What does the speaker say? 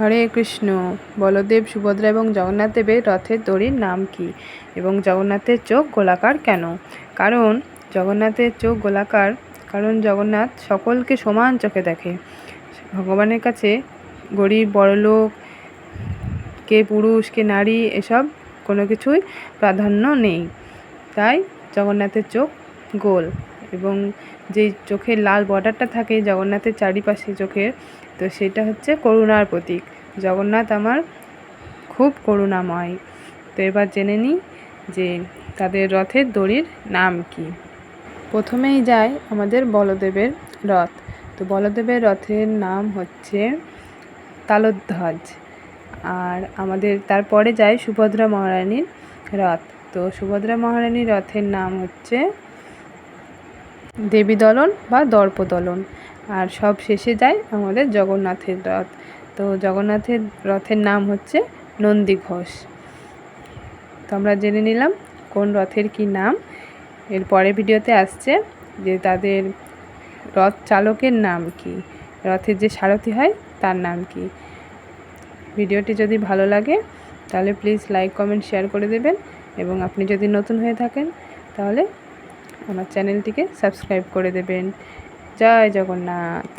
হরে কৃষ্ণ। বলদেব, সুভদ্রা এবং জগন্নাথ দেবের রথের দড়ির নাম কি? এবং জগন্নাথের চোখ গোলাকার কেন? কারণ জগন্নাথের চোখ গোলাকার, কারণ জগন্নাথ সকলকে সমান চোখে দেখে। ভগবানের কাছে গরিব, বড়লোক, কে পুরুষ, কে নারী, এসব কোনো কিছুই প্রাধান্য নেই। তাই জগন্নাথের চোখ গোল। এবং যে চোখের লাল বর্ডারটা থাকে জগন্নাথের চারিপাশে চোখের, তো সেটা হচ্ছে করুণার প্রতীক। জগন্নাথ আমার খুব করুণাময়। তো এবার জেনে নিই যে তাদের রথের দড়ির নাম কি। প্রথমেই যায় আমাদের বলদেবের রথ। তো বলদেবের রথের নাম হচ্ছে তালধ্বজ। আর আমাদের তারপরে যায় সুভদ্রা মহারানীর রথ। তো সুভদ্রা মহারানীর রথের নাম হচ্ছে দেবী দলন বা দর্পদলন আর সব শেষে যায় আমাদের জগন্নাথের রথ। তো জগন্নাথের রথের নাম হচ্ছে নন্দী ঘোষ। তো আমরা জেনে নিলাম কোন রথের কি নাম। এর পরের ভিডিওতে আসছে যে তাদের রথ চালকের নাম কি। রথের যে সারথি হয় তার নাম কি। ভিডিওটি যদি ভালো লাগে তাহলে প্লিজ লাইক, কমেন্ট, শেয়ার করে দেবেন। এবং আপনি যদি নতুন হয়ে থাকেন তাহলে আমার চ্যানেলটিকে সাবস্ক্রাইব করে দেবেন। জয় জগন্নাথ।